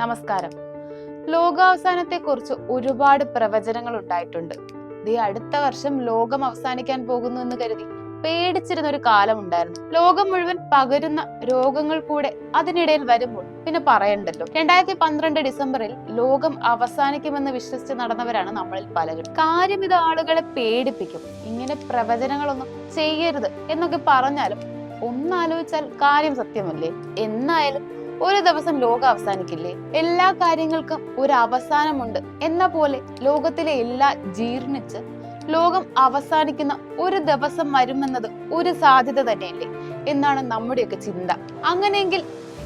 നമസ്കാരം. ലോകാവസാനത്തെക്കുറിച്ച് ഒരുപാട് പ്രവചനങ്ങൾ ഉണ്ടായിട്ടുണ്ട്. ദേ അടുത്ത വർഷം ലോകം അവസാനിക്കാൻ പോകുന്നു എന്ന് കരുതി പേടിച്ചിരുന്ന ഒരു കാലം ഉണ്ടായിരുന്നു ലോകം മുഴുവൻ പകരുന്ന രോഗങ്ങൾ കൂടെ അതിനിടയിൽ വരുമ്പോൾ പിന്നെ പറയണ്ടല്ലോ. രണ്ടായിരത്തി പന്ത്രണ്ട് ഡിസംബറിൽ ലോകം അവസാനിക്കുമെന്ന് വിശ്വസിച്ച് നടന്നവരാണ് നമ്മളിൽ പലരും. കാര്യം ഇത് ആളുകളെ പേടിപ്പിക്കും. ഇങ്ങനെ പ്രവചനങ്ങളൊന്നും ചെയ്യരുത് എന്നൊക്കെ പറഞ്ഞാലും ഒന്നാലോചിച്ചാൽ കാര്യം സത്യമല്ലേ? എന്നായാലും ഒരു ദിവസം ലോകം അവസാനിക്കില്ലേ? എല്ലാ കാര്യങ്ങൾക്കും ഒരു അവസാനമുണ്ട്. എന്ന പോലെ ലോകത്തിലെ എല്ലാ ജീർണിച്ച് ലോകം അവസാനിക്കുന്ന ഒരു ദിവസം വരുമെന്നത് ഒരു സാധ്യത തന്നെയല്ലേ? എന്നാണ് നമ്മുടെയൊക്കെ ചിന്ത. അങ്ങനെയെങ്കിൽ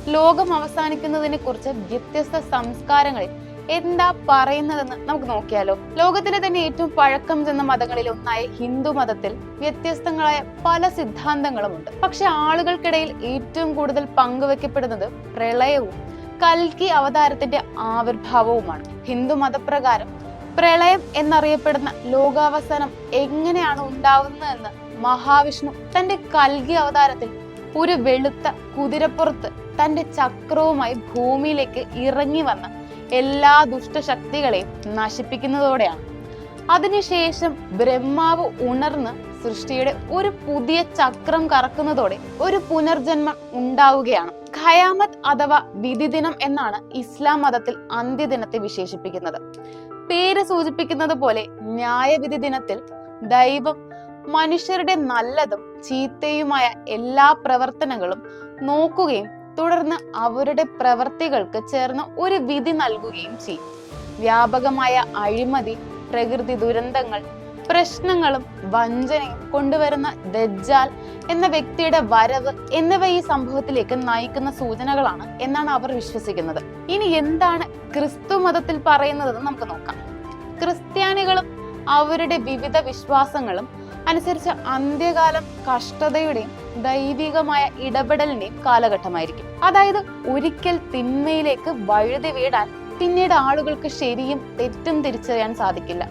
ലോകം അവസാനിക്കുന്നതിനെ കുറിച്ച് വ്യത്യസ്ത സംസ്കാരങ്ങളിൽ എന്താ പറയുന്നതെന്ന് നമുക്ക് നോക്കിയാലോ. ലോകത്തിലെ തന്നെ ഏറ്റവും പഴക്കം ചെന്ന മതങ്ങളിൽ ഒന്നായ ഹിന്ദു മതത്തിൽ വ്യത്യസ്തങ്ങളായ പല സിദ്ധാന്തങ്ങളുമുണ്ട്. പക്ഷെ ആളുകൾക്കിടയിൽ ഏറ്റവും കൂടുതൽ പങ്കുവെക്കപ്പെടുന്നത് പ്രളയവും കൽക്കി അവതാരത്തിന്റെ ആവിർഭാവവുമാണ്. ഹിന്ദു മതപ്രകാരം പ്രളയം എന്നറിയപ്പെടുന്ന ലോകാവസാനം എങ്ങനെയാണ് ഉണ്ടാവുന്നതെന്ന് മഹാവിഷ്ണു തന്റെ കൽകി അവതാരത്തിൽ ഒരു വെളുത്ത കുതിരപ്പുറത്ത് തന്റെ ചക്രവുമായി ഭൂമിയിലേക്ക് ഇറങ്ങി വന്ന എല്ലാ ദുഷ്ടശക്തികളെയും നശിപ്പിക്കുന്നതോടെയാണ്. അതിനുശേഷം ബ്രഹ്മാവ് ഉണർന്ന് സൃഷ്ടിയുടെ ഒരു പുതിയ ചക്രം കറക്കുന്നതോടെ ഒരു പുനർജന്മം ഉണ്ടാവുകയാണ്. ഖയാമത്ത് അഥവാ വിധിദിനം എന്നാണ് ഇസ്ലാം മതത്തിൽ അന്ത്യദിനത്തെ വിശേഷിപ്പിക്കുന്നത്. പേര് സൂചിപ്പിക്കുന്നത് പോലെ ന്യായവിധി ദിനത്തിൽ ദൈവം മനുഷ്യരുടെ നല്ലതും ചീത്തയുമായ എല്ലാ പ്രവർത്തനങ്ങളും നോക്കുകയും തുടർന്ന് അവരുടെ പ്രവർത്തികൾക്ക് ചേർന്ന് ഒരു വിധി നൽകുകയും ചെയ്യും. വ്യാപകമായ അഴിമതി പ്രകൃതി ദുരന്തങ്ങൾ പ്രശ്നങ്ങളും വഞ്ചനയും കൊണ്ടുവരുന്ന ദജ്ജാൽ എന്ന വ്യക്തിയുടെ വരവ് എന്നിവ ഈ സംഭവത്തിലേക്ക് നയിക്കുന്ന സൂചനകളാണ് എന്നാണ് അവർ വിശ്വസിക്കുന്നത്. ഇനി എന്താണ് ക്രിസ്തു മതത്തിൽ പറയുന്നതെന്ന് നമുക്ക് നോക്കാം. ക്രിസ്ത്യാനികളും അവരുടെ വിവിധ വിശ്വാസങ്ങളും അനുസരിച്ച് അന്ത്യകാലം കഷ്ടതയുടെയും ദൈവികമായ ഇടപെടലിന്റെയും കാലഘട്ടമായിരിക്കും. അതായത് ഒരിക്കൽ തിന്മയിലേക്ക് വഴുതി വീടാൻ പിന്നീട് ആളുകൾക്ക് ശരിയും തെറ്റും തിരിച്ചറിയാൻ സാധിക്കില്ല.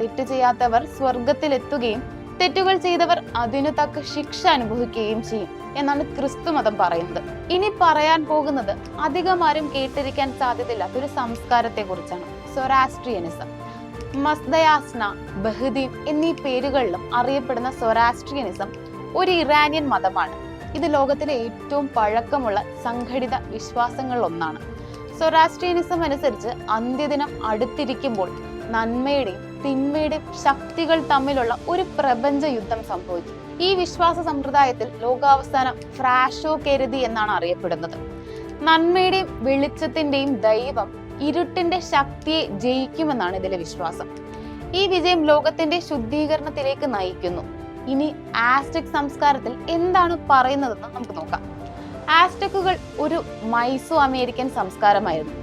തെറ്റ് ചെയ്യാത്തവർ സ്വർഗത്തിലെത്തുകയും തെറ്റുകൾ ചെയ്തവർ അതിനു തക്ക ശിക്ഷ അനുഭവിക്കുകയും ചെയ്യും എന്നാണ് ക്രിസ്തു മതം പറയുന്നത്. ഇനി പറയാൻ പോകുന്നത് അധികമാരും കേട്ടിരിക്കാൻ സാധ്യതയില്ലാത്ത ഒരു സംസ്കാരത്തെ കുറിച്ചാണ് സൊറാസ്ട്രിയനിസം മസ്ദയാസ്ന ബഹദീം എന്നീ പേരുകളിലും അറിയപ്പെടുന്ന സൊറാസ്ട്രിയനിസം ഒരു ഇറാനിയൻ മതമാണ്. ഇത് ലോകത്തിലെ ഏറ്റവും പഴക്കമുള്ള സംഘടിത വിശ്വാസങ്ങളിലൊന്നാണ്. സൊറാസ്ട്രിയനിസം അനുസരിച്ച് അന്ത്യദിനം അടുത്തിരിക്കുമ്പോൾ നന്മയുടെയും തിന്മയുടെയും ശക്തികൾ തമ്മിലുള്ള ഒരു പ്രപഞ്ച യുദ്ധം സംഭവിച്ചു ഈ വിശ്വാസ സമ്പ്രദായത്തിൽ ലോകാവസാനം ഫ്രാഷോ കെരുതി എന്നാണ് അറിയപ്പെടുന്നത്. നന്മയുടെയും വെളിച്ചത്തിന്റെയും ദൈവം ഇരുട്ടിന്റെ ശക്തിയെ ജയിക്കുമെന്നാണ് ഇതിലെ വിശ്വാസം. ഈ വിജയം ലോകത്തിന്റെ ശുദ്ധീകരണത്തിലേക്ക് നയിക്കുന്നു. ഇനി ആസ്റ്റിക് സംസ്കാരത്തിൽ എന്താണ് പറയുന്നതെന്ന് നമുക്ക് നോക്കാം. ആസ്റ്റക്കുകൾ ഒരു മൈസോ അമേരിക്കൻ സംസ്കാരമായിരുന്നു.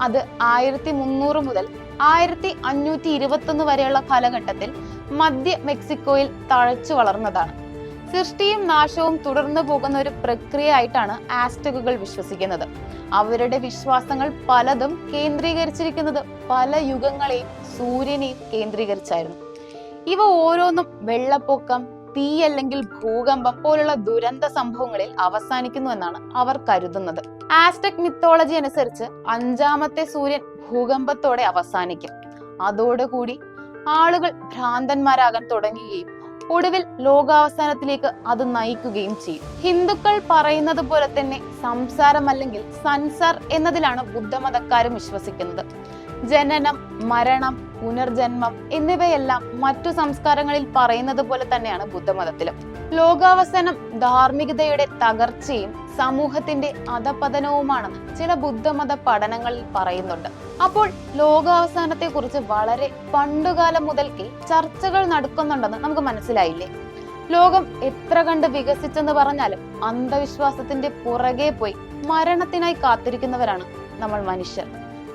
അത് ആയിരത്തി മുന്നൂറ് മുതൽ ആയിരത്തി അഞ്ഞൂറ്റി ഇരുപത്തൊന്ന് വരെയുള്ള കാലഘട്ടത്തിൽ മധ്യ മെക്സിക്കോയിൽ തഴച്ചു വളർന്നതാണ്. സൃഷ്ടിയും നാശവും തുടർന്നു പോകുന്ന ഒരു പ്രക്രിയ ആയിട്ടാണ് ആസ്റ്റകുകൾ വിശ്വസിക്കുന്നത്. അവരുടെ വിശ്വാസങ്ങൾ പലതും കേന്ദ്രീകരിച്ചിരിക്കുന്നത് പല യുഗങ്ങളെയും സൂര്യനെയും കേന്ദ്രീകരിച്ചായിരുന്നു. ഇവ ഓരോന്നും വെള്ളപ്പൊക്കം തീ അല്ലെങ്കിൽ ഭൂകമ്പം പോലുള്ള ദുരന്ത സംഭവങ്ങളിൽ അവസാനിക്കുന്നു എന്നാണ് അവർ കരുതുന്നത്. ആസ്റ്റക് മിത്തോളജി അനുസരിച്ച് അഞ്ചാമത്തെ സൂര്യൻ ഭൂകമ്പത്തോടെ അവസാനിക്കും. അതോടുകൂടി ആളുകൾ ഭ്രാന്തന്മാരാകാൻ തുടങ്ങുകയും ഒടുവിൽ ലോകാവസാനത്തിലേക്ക് അത് നയിക്കുകയും ചെയ്യും. ഹിന്ദുക്കൾ പറയുന്നത് പോലെ തന്നെ സംസാരം അല്ലെങ്കിൽ സൻസാർ എന്നതിലാണ് ബുദ്ധമതക്കാരും വിശ്വസിക്കുന്നത്. ജനനം മരണം പുനർജന്മം എന്നിവയെല്ലാം മറ്റു സംസ്കാരങ്ങളിൽ പറയുന്നത് പോലെ തന്നെയാണ് ബുദ്ധമതത്തിലും. ലോകാവസാനം ധാർമ്മികതയുടെ തകർച്ചയും സമൂഹത്തിന്റെ അധപതനവുമാണെന്ന് ചില ബുദ്ധമത പഠനങ്ങളിൽ പറയുന്നുണ്ട്. അപ്പോൾ ലോകാവസാനത്തെ കുറിച്ച് വളരെ പണ്ടുകാലം മുതൽക്കേ ചർച്ചകൾ നടക്കുന്നുണ്ടെന്ന് നമുക്ക് മനസ്സിലായില്ലേ? ലോകം എത്ര കണ്ട് വികസിച്ചെന്ന് പറഞ്ഞാലും അന്ധവിശ്വാസത്തിന്റെ പുറകെ പോയി മരണത്തിനായി കാത്തിരിക്കുന്നവരാണ് നമ്മൾ മനുഷ്യർ.